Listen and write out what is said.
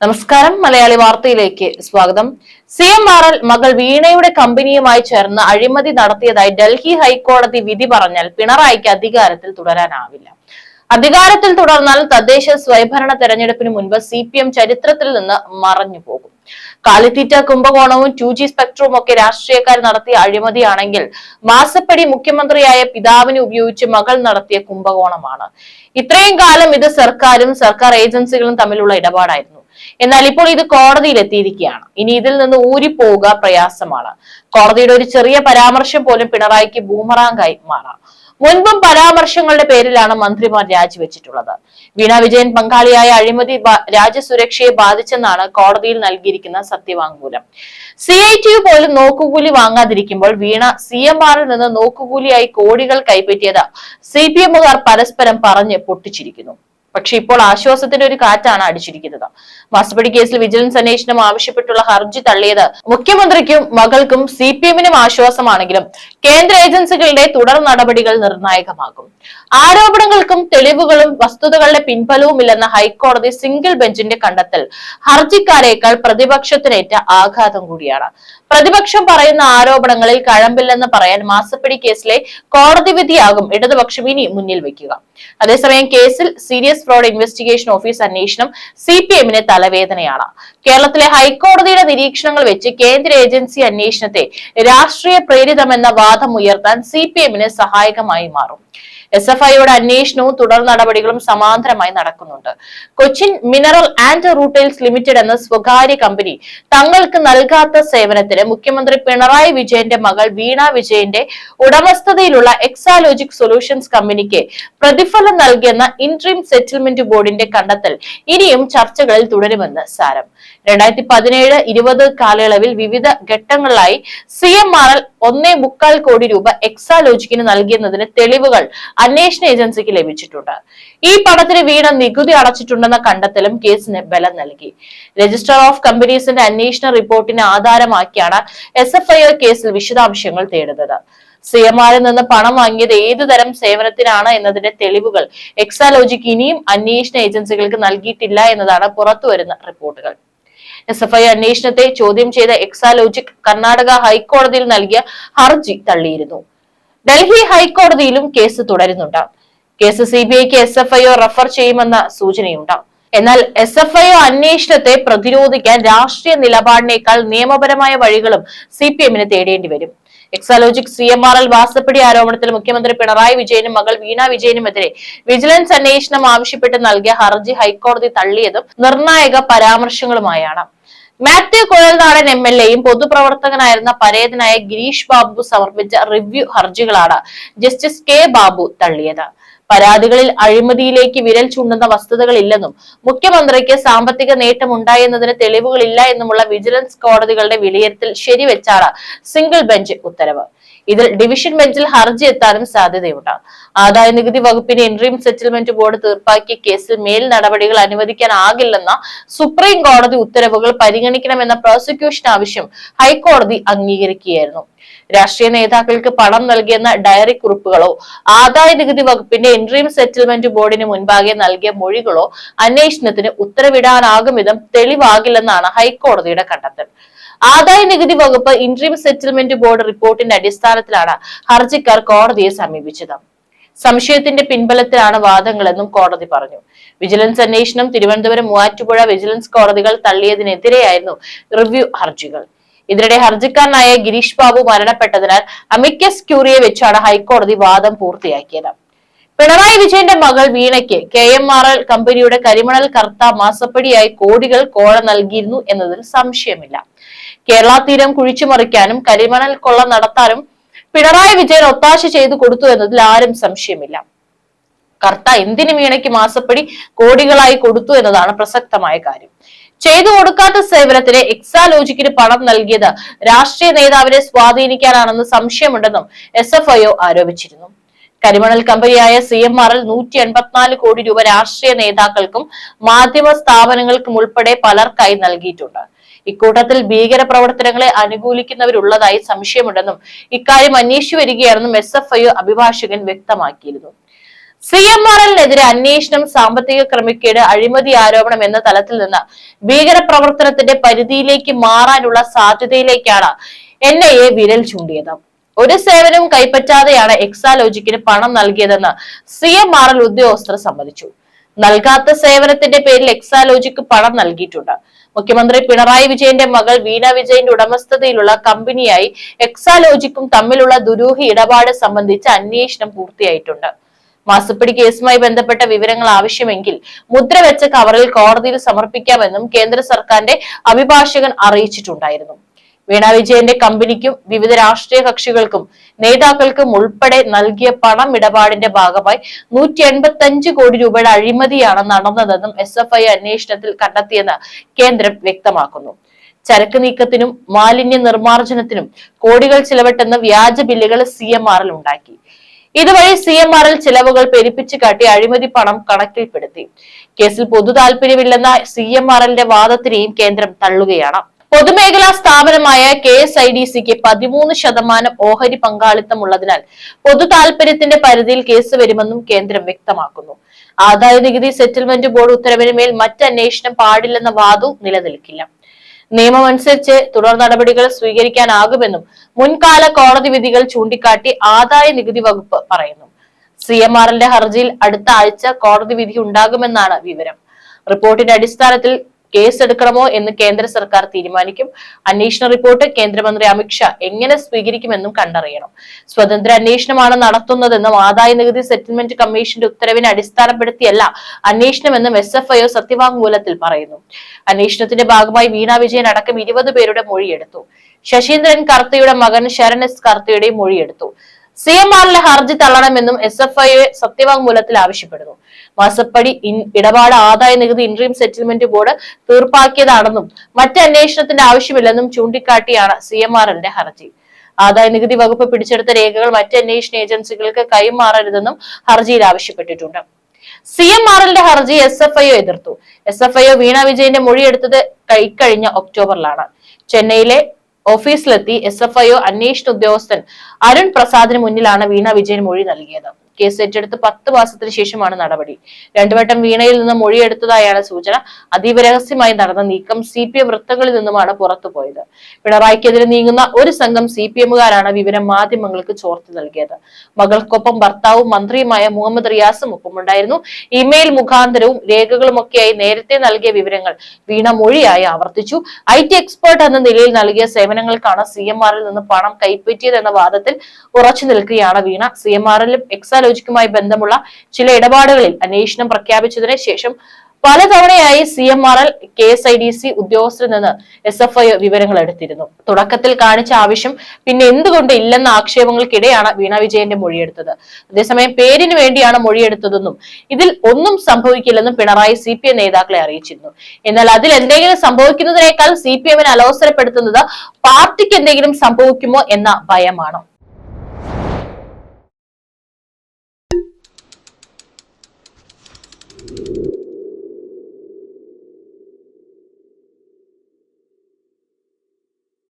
നമസ്കാരം. മലയാളി വാർത്തയിലേക്ക് സ്വാഗതം. സി എം ആർ എൽ മകൾ വീണയുടെ കമ്പനിയുമായി ചേർന്ന് അഴിമതി നടത്തിയതായി ഡൽഹി ഹൈക്കോടതി വിധി പറഞ്ഞാൽ പിണറായിക്ക് അധികാരത്തിൽ തുടരാനാവില്ല. അധികാരത്തിൽ തുടർന്നാൽ തദ്ദേശ സ്വയംഭരണ തെരഞ്ഞെടുപ്പിന് മുൻപ് സി പി എം ചരിത്രത്തിൽ നിന്ന് മറഞ്ഞു പോകും. കാലിത്തീറ്റ കുംഭകോണവും ടു ജി സ്പെക്ട്രവും ഒക്കെ രാഷ്ട്രീയക്കാർ നടത്തിയ അഴിമതിയാണെങ്കിൽ മാസപ്പടി മുഖ്യമന്ത്രിയായ പിതാവിനെ ഉപയോഗിച്ച് മകൾ നടത്തിയ കുംഭകോണമാണ്. ഇത്രയും കാലം ഇത് സർക്കാരും സർക്കാർ ഏജൻസികളും തമ്മിലുള്ള ഇടപാടായിരുന്നു. എന്നാൽ ഇപ്പോൾ ഇത് കോടതിയിൽ എത്തിയിരിക്കുകയാണ് ഇനി ഇതിൽ നിന്ന് ഊരിപ്പോവുക പ്രയാസമാണ്. കോടതിയുടെ ഒരു ചെറിയ പരാമർശം പോലും പിണറായിക്ക് ബൂമറാങ്കായി മാറാം. മുൻപും പരാമർശങ്ങളുടെ പേരിലാണ് മന്ത്രിമാർ രാജിവെച്ചിട്ടുള്ളത്. വീണ വിജയൻ പങ്കാളിയായ അഴിമതി രാജ്യസുരക്ഷയെ ബാധിച്ചെന്നാണ് കോടതിയിൽ നൽകിയിരിക്കുന്ന സത്യവാങ്മൂലം. സി ഐ ടി യു പോലും നോക്കുകൂലി വാങ്ങാതിരിക്കുമ്പോൾ വീണ സി എം ആറിൽ നിന്ന് നോക്കുകൂലിയായി കോടികൾ കൈപ്പറ്റിയത് സി പി എമ്മുകാർ പരസ്പരം പറഞ്ഞ് പൊട്ടിച്ചിരിക്കുന്നു. പക്ഷെ ഇപ്പോൾ ആശ്വാസത്തിന്റെ ഒരു കാറ്റാണ് അടിച്ചിരിക്കുന്നത്. മാസപ്പടി കേസിൽ വിജിലൻസ് അന്വേഷണം ആവശ്യപ്പെട്ടുള്ള ഹർജി തള്ളിയത് മുഖ്യമന്ത്രിക്കും മകൾക്കും സി പി എമ്മിനും ആശ്വാസമാണെങ്കിലും കേന്ദ്ര ഏജൻസികളുടെ തുടർ നടപടികൾ നിർണായകമാകും. ആരോപണങ്ങൾക്കും തെളിവുകളും വസ്തുതകളുടെ പിൻബലവുമില്ലെന്ന ഹൈക്കോടതി സിംഗിൾ ബെഞ്ചിന്റെ കണ്ടെത്തൽ ഹർജിക്കാരേക്കാൾ പ്രതിപക്ഷത്തിനേറ്റ ആഘാതം കൂടിയാണ്. പ്രതിപക്ഷം പറയുന്ന ആരോപണങ്ങളിൽ കഴമ്പില്ലെന്ന് പറയാൻ മാസപ്പടി കേസിലെ കോടതി വിധിയാകും ഇടതുപക്ഷം ഇനി മുന്നിൽ വെക്കുക. അതേസമയം കേസിൽ സീരിയസ് ഫ്രോഡ് ഇൻവെസ്റ്റിഗേഷൻ ഓഫീസ് അന്വേഷണം സി പി എമ്മിന് തലവേദനയാണ്. കേരളത്തിലെ ഹൈക്കോടതിയുടെ നിരീക്ഷണങ്ങൾ വെച്ച് കേന്ദ്ര ഏജൻസി അന്വേഷണത്തെ രാഷ്ട്രീയ പ്രേരിതമെന്ന വാദം ഉയർത്താൻ സി പി എമ്മിന് സഹായകമായി മാറും. എസ് എഫ് ഐയുടെ അന്വേഷണവും തുടർ നടപടികളും സമാന്തരമായി നടക്കുന്നുണ്ട്. Cochin mineral and rutiles limited എന്ന സ്വകാര്യ കമ്പനി തങ്ങൾക്ക് നൽകാത്ത സേവനത്തിന് മുഖ്യമന്ത്രി പിണറായി വിജയന്റെ മകൾ വീണ വിജയന്റെ ഉടമസ്ഥതയിലുള്ള എക്സാലോജിക് സൊല്യൂഷൻസ് കമ്പനിക്ക് പ്രതിഫലം നൽകിയെന്ന ഇൻട്രീം സെറ്റിൽമെന്റ് ബോർഡിന്റെ കണ്ടെത്തൽ ഇനിയും ചർച്ചകളിൽ തുടരുമെന്ന് സാരം. രണ്ടായിരത്തി പതിനേഴ് ഇരുപത് കാലയളവിൽ വിവിധ ഘട്ടങ്ങളിലായി സി എം ആർ എൽ ഒന്നേ മുക്കാൽ കോടി രൂപ എക്സാലോജിക്കിന് നൽകിയെന്നതിന് തെളിവുകൾ അന്വേഷണ ഏജൻസിക്ക് ലഭിച്ചിട്ടുണ്ട്. ഈ പണത്തിന് വീണ നികുതി അടച്ചിട്ടുണ്ടെന്ന കണ്ടെത്തലും കേസിന് ബലം നൽകി. രജിസ്റ്റർ ഓഫ് കമ്പനീസിന്റെ അന്വേഷണ റിപ്പോർട്ടിനെ ആധാരമാക്കിയാണ് എസ് എഫ് ഐ കേസിൽ വിശദാംശങ്ങൾ തേടുന്നത്. സി നിന്ന് പണം വാങ്ങിയത് ഏതു തരം സേവനത്തിനാണ് എന്നതിന്റെ തെളിവുകൾ എക്സാലോജിക്ക് ഇനിയും അന്വേഷണ ഏജൻസികൾക്ക് നൽകിയിട്ടില്ല എന്നതാണ് പുറത്തുവരുന്ന റിപ്പോർട്ടുകൾ. എസ് എഫ് ഐ അന്വേഷണത്തെ ചോദ്യം ചെയ്ത എക്സാലോജിക് കർണാടക ഹൈക്കോടതിയിൽ നൽകിയ ഹർജി തള്ളിയിരുന്നു. ഡൽഹി ഹൈക്കോടതിയിലും കേസ് തുടരുന്നുണ്ട്. കേസ് സി ബി ഐക്ക് എസ് എഫ് ഐഒ റഫർ ചെയ്യുമെന്ന സൂചനയുണ്ട്. എന്നാൽ എസ് എഫ് ഐഒ അന്വേഷണത്തെ പ്രതിരോധിക്കാൻ രാഷ്ട്രീയ നിലപാടിനേക്കാൾ നിയമപരമായ വഴികളും സി പി എമ്മിന് തേടേണ്ടി വരും. Exalogic C M R L വാസപ്പടി ആരോപണത്തിൽ മുഖ്യമന്ത്രി പിണറായി വിജയനും മകൾ വീണ വിജയനുമെതിരെ വിജിലൻസ് അന്വേഷണം ആവശ്യപ്പെട്ട് നൽകിയ ഹർജി ഹൈക്കോടതി തള്ളിയതും നിർണായക പരാമർശങ്ങളുമായാണ്. മാത്യു കുഴൽനാടൻ എം എൽ എയും പൊതുപ്രവർത്തകനായിരുന്ന പരേതനായ ഗിരീഷ് ബാബു സമർപ്പിച്ച റിവ്യൂ ഹർജികളാണ് ജസ്റ്റിസ് കെ ബാബു തള്ളിയത്. പരാതികളിൽ അഴിമതിയിലേക്ക് വിരൽ ചൂണ്ടുന്ന വസ്തുതകളില്ലെന്നും മുഖ്യമന്ത്രിക്ക് സാമ്പത്തിക നേട്ടമുണ്ടായെന്നതിന് തെളിവുകളില്ല എന്നുമുള്ള വിജിലൻസ് കോടതികളുടെ വിലയിരുത്തൽ ശരിവെച്ചാണ് സിംഗിൾ ബെഞ്ച് ഉത്തരവ്. ഇതിൽ ഡിവിഷൻ ബെഞ്ചിൽ ഹർജി എത്താനും സാധ്യതയുണ്ട്. ആദായ നികുതി വകുപ്പിന്റെ ഇൻട്രീം സെറ്റിൽമെന്റ് ബോർഡ് തീർപ്പാക്കിയ കേസിൽ മേൽ നടപടികൾ അനുവദിക്കാനാകില്ലെന്ന സുപ്രീം കോടതി ഉത്തരവുകൾ പരിഗണിക്കണമെന്ന പ്രോസിക്യൂഷൻ ആവശ്യം ഹൈക്കോടതി അംഗീകരിക്കുകയായിരുന്നു. രാഷ്ട്രീയ നേതാക്കൾക്ക് പണം നൽകിയെന്ന ഡയറി കുറിപ്പുകളോ ആദായ നികുതി വകുപ്പിന്റെ ഇൻട്രീം സെറ്റിൽമെന്റ് ബോർഡിന് മുൻപാകെ നൽകിയ മൊഴികളോ അന്വേഷണത്തിന് ഉത്തരവിടാനാകും വിധം തെളിവാകില്ലെന്നാണ് ഹൈക്കോടതിയുടെ കണ്ടെത്തൽ. ആദായ നികുതി വകുപ്പ് ഇൻട്രീം സെറ്റിൽമെന്റ് ബോർഡ് റിപ്പോർട്ടിന്റെ അടിസ്ഥാനത്തിലാണ് ഹർജിക്കാർ കോടതിയെ സമീപിച്ചത്. സംശയത്തിന്റെ പിൻബലത്തിലാണ് വാദങ്ങളെന്നും കോടതി പറഞ്ഞു. വിജിലൻസ് അന്വേഷണം തിരുവനന്തപുരം മൂവാറ്റുപുഴ വിജിലൻസ് കോടതികൾ തള്ളിയതിനെതിരെയായിരുന്നു റിവ്യൂ ഹർജികൾ. ഇതിനിടെ ഹർജിക്കാരനായ ഗിരീഷ് ബാബു മരണപ്പെട്ടതിനാൽ അമിക്കസ് ക്യൂറിയെ വെച്ചാണ് ഹൈക്കോടതി വാദം പൂർത്തിയാക്കിയത്. പിണറായി വിജയന്റെ മകൾ വീണയ്ക്ക് കെ എം ആർ എൽ കമ്പനിയുടെ കരിമണൽ കർത്ത മാസപ്പടിയായി കോടികൾ കോഴ നൽകിയിരുന്നു എന്നതിൽ സംശയമില്ല. കേരള തീരം കുഴിച്ചുമറിക്കാനും കരിമണൽ കൊള്ള നടത്താനും പിണറായി വിജയൻ ഒത്താശ ചെയ്തു കൊടുത്തു എന്നതിൽ ആരും സംശയമില്ല. കർത്ത എന്തിനു വീണയ്ക്ക് മാസപ്പടി കോടികളായി കൊടുത്തു എന്നതാണ് പ്രസക്തമായ കാര്യം. ചെയ്തു കൊടുക്കാത്ത സേവനത്തിന് എക്സാലോജിക്കിന് പണം നൽകിയത് രാഷ്ട്രീയ നേതാവിനെ സ്വാധീനിക്കാനാണെന്ന് സംശയമുണ്ടെന്നും എസ് എഫ് ഐ ആരോപിച്ചിരുന്നു. കരിമണൽ കമ്പനിയായ സി എം ആറിൽ നൂറ്റി എൺപത്തിനാല് കോടി രൂപ രാഷ്ട്രീയ നേതാക്കൾക്കും മാധ്യമ സ്ഥാപനങ്ങൾക്കും ഉൾപ്പെടെ പലർക്കായി നൽകിയിട്ടുണ്ട്. ഇക്കൂട്ടത്തിൽ ഭീകര പ്രവർത്തനങ്ങളെ അനുകൂലിക്കുന്നവരുള്ളതായി സംശയമുണ്ടെന്നും ഇക്കാര്യം അന്വേഷിച്ചു വരികയാണെന്നും എസ് എഫ് ഐ അഭിഭാഷകൻ വ്യക്തമാക്കിയിരുന്നു. സി എം ആർ എല്ലിനെതിരെ അന്വേഷണം സാമ്പത്തിക ക്രമക്കേട് അഴിമതി ആരോപണം എന്ന തലത്തിൽ നിന്ന് ഭീകരപ്രവർത്തനത്തിന്റെ പരിധിയിലേക്ക് മാറാനുള്ള സാധ്യതയിലേക്കാണ് എൻ ഐ എ വിരൽ ചൂണ്ടിയത്. ഒരു സേവനവും കൈപ്പറ്റാതെയാണ് എക്സാലോജിക്കിന് പണം നൽകിയതെന്ന് സി എം ആർ എൽ ഉദ്യോഗസ്ഥർ സമ്മതിച്ചു. നൽകാത്ത സേവനത്തിന്റെ പേരിൽ എക്സാലോജിക്ക് പണം നൽകിയിട്ടുണ്ട്. മുഖ്യമന്ത്രി പിണറായി വിജയന്റെ മകൾ വീണ വിജയന്റെ ഉടമസ്ഥതയിലുള്ള കമ്പനിയായി എക്സാലോജിക്കും തമ്മിലുള്ള ദുരൂഹ ഇടപാട് സംബന്ധിച്ച് അന്വേഷണം പൂർത്തിയായിട്ടുണ്ട്. മാസപ്പടി കേസുമായി ബന്ധപ്പെട്ട വിവരങ്ങൾ ആവശ്യമെങ്കിൽ മുദ്ര വെച്ച കവറിൽ കോടതിയിൽ സമർപ്പിക്കാമെന്നും കേന്ദ്ര സർക്കാരിന്റെ അഭിഭാഷകൻ അറിയിച്ചിട്ടുണ്ടായിരുന്നു. വീണ വിജയന്റെ കമ്പനിക്കും വിവിധ രാഷ്ട്രീയ കക്ഷികൾക്കും നേതാക്കൾക്കും ഉൾപ്പെടെ നൽകിയ പണം ഇടപാടിന്റെ ഭാഗമായി നൂറ്റി എൺപത്തി അഞ്ച് കോടി രൂപയുടെ അഴിമതിയാണ് നടന്നതെന്നും എസ് എഫ് ഐ അന്വേഷണത്തിൽ കണ്ടെത്തിയെന്ന് കേന്ദ്രം വ്യക്തമാക്കുന്നു. ചരക്ക് നീക്കത്തിനും മാലിന്യ നിർമ്മാർജനത്തിനും കോടികൾ ചിലവിട്ടെന്ന് വ്യാജ ബില്ലുകൾ സി എം ആറിൽ ഉണ്ടാക്കി. ഇതുവഴി സി എം ആറിൽ ചിലവുകൾ പെരുപ്പിച്ചു കാട്ടി അഴിമതി പണം കണക്കിൽപ്പെടുത്തി. കേസിൽ പൊതു താല്പര്യമില്ലെന്ന സി എം ആറിന്റെ വാദത്തിനെയും കേന്ദ്രം തള്ളുകയാണ്. പൊതുമേഖലാ സ്ഥാപനമായ കെ എസ് ഐ ഡി സിക്ക് പതിമൂന്ന് ശതമാനം ഓഹരി പങ്കാളിത്തമുള്ളതിനാൽ പൊതു താല്പര്യത്തിന്റെ പരിധിയിൽ കേസ് വരുമെന്നും കേന്ദ്രം വ്യക്തമാക്കുന്നു. ആദായ നികുതി സെറ്റിൽമെന്റ് ബോർഡ് ഉത്തരവിന് മേൽ മറ്റന്വേഷണം പാടില്ലെന്ന വാദവും നിലനിൽക്കില്ല. നിയമമനുസരിച്ച് തുടർ നടപടികൾ സ്വീകരിക്കാനാകുമെന്നും മുൻകാല കോടതി വിധികൾ ചൂണ്ടിക്കാട്ടി ആദായ നികുതി വകുപ്പ് പറയുന്നു. സി എം ആർ ഹർജിയിൽ അടുത്ത ആഴ്ച കോടതി വിധി ഉണ്ടാകുമെന്നാണ് വിവരം. റിപ്പോർട്ടിന്റെ അടിസ്ഥാനത്തിൽ കേസെടുക്കണമോ എന്ന് കേന്ദ്ര സർക്കാർ തീരുമാനിക്കും. അന്വേഷണ റിപ്പോർട്ട് കേന്ദ്രമന്ത്രി അമിത്ഷാ എങ്ങനെ സ്വീകരിക്കുമെന്നും കണ്ടറിയണം. സ്വതന്ത്ര അന്വേഷണമാണ് നടത്തുന്നതെന്നും ആദായ നികുതി സെറ്റിൽമെന്റ് കമ്മീഷന്റെ ഉത്തരവിനെ അടിസ്ഥാനപ്പെടുത്തിയല്ല അന്വേഷണമെന്നും എസ് എഫ് ഐ ഒ സത്യവാങ്മൂലത്തിൽ പറയുന്നു. അന്വേഷണത്തിന്റെ ഭാഗമായി വീണ വിജയൻ അടക്കം ഇരുപത് പേരുടെ മൊഴിയെടുത്തു. ശശീന്ദ്രൻ കർത്തയുടെ മകൻ ശരൺ എസ് കർത്തയുടെയും മൊഴിയെടുത്തു. സി എം ആറിലെ ഹർജി തള്ളണമെന്നും എസ് എഫ് ഐ സത്യവാങ്മൂലത്തിൽ ആവശ്യപ്പെടുന്നു. മാസപ്പടി ഇൻ- ഇടപാട് ആദായ നികുതി ഇൻട്രീം സെറ്റിൽമെന്റ് ബോർഡ് തീർപ്പാക്കിയതാണെന്നും മറ്റ് അന്വേഷണത്തിന്റെ ആവശ്യമില്ലെന്നും ചൂണ്ടിക്കാട്ടിയാണ് സി എം ആറിന്റെ ഹർജി. ആദായ നികുതി വകുപ്പ് പിടിച്ചെടുത്ത രേഖകൾ മറ്റ് അന്വേഷണ ഏജൻസികൾക്ക് കൈമാറരുതെന്നും ഹർജിയിൽ ആവശ്യപ്പെട്ടിട്ടുണ്ട്. സി എം ആറിന്റെ ഹർജി എസ് എഫ് ഐ എതിർത്തു. എസ് എഫ് ഐ വീണ വിജയന്റെ മൊഴിയെടുത്തത് കഴിഞ്ഞ ഒക്ടോബറിലാണ്. ചെന്നൈയിലെ ഓഫീസിലെത്തി എസ് എഫ് ഐ അന്വേഷണ ഉദ്യോഗസ്ഥൻ അരുൺ പ്രസാദിന് മുന്നിലാണ് വീണ വിജയൻ മൊഴി നൽകിയത്. കേസ് ഏറ്റെടുത്ത് പത്ത് മാസത്തിന് ശേഷമാണ് നടപടി. രണ്ടുവട്ടം വീണയിൽ നിന്ന് മൊഴിയെടുത്തതായാണ് സൂചന. അതീവ രഹസ്യമായി നടന്ന നീക്കം സി പി എം വൃത്തങ്ങളിൽ നിന്നുമാണ് പുറത്തുപോയത്. പിണറായിക്കെതിരെ നീങ്ങുന്ന ഒരു സംഘം സി പി എമ്മുകാരാണ് വിവരം മാധ്യമങ്ങൾക്ക് ചോർത്തി നൽകിയത്. മകൾക്കൊപ്പം ഭർത്താവും മന്ത്രിയുമായ മുഹമ്മദ് റിയാസും ഒപ്പമുണ്ടായിരുന്നു. ഇമെയിൽ മുഖാന്തരവും രേഖകളുമൊക്കെയായി നേരത്തെ നൽകിയ വിവരങ്ങൾ വീണ മൊഴിയായി ആവർത്തിച്ചു. ഐ ടി എക്സ്പേർട്ട് എന്ന നിലയിൽ നൽകിയ സേവനങ്ങൾക്കാണ് സി എം ആറിൽ നിന്ന് പണം കൈപ്പറ്റിയത് എന്ന വാദത്തിൽ ഉറച്ചു നിൽക്കുകയാണ് വീണ. സി എം ആറിലും എക്സാലോജിക്കുമായി ബന്ധമുള്ള ചില ഇടപാടുകളിൽ അന്വേഷണം പ്രഖ്യാപിച്ചതിന് ശേഷം പലതവണയായി C M R L K S I D C ഉദ്യോഗസ്ഥരിൽ നിന്ന് എസ് എഫ് ഐ വിവരങ്ങൾ എടുത്തിരുന്നു. തുടക്കത്തിൽ കാണിച്ച ആവശ്യം പിന്നെ എന്തുകൊണ്ട് ഇല്ലെന്ന ആക്ഷേപങ്ങൾക്കിടെയാണ് വീണ വിജയന്റെ മൊഴിയെടുത്തത്. അതേസമയം പേരിന് വേണ്ടിയാണ് മൊഴിയെടുത്തതെന്നും ഇതിൽ ഒന്നും സംഭവിക്കില്ലെന്നും പിണറായി സി പി എം നേതാക്കളെ അറിയിച്ചിരുന്നു. എന്നാൽ അതിൽ എന്തെങ്കിലും സംഭവിക്കുന്നതിനേക്കാൾ സി പി എമ്മിനെ അലോസരപ്പെടുത്തുന്നത് പാർട്ടിക്ക് എന്തെങ്കിലും സംഭവിക്കുമോ എന്ന ഭയമാണ്?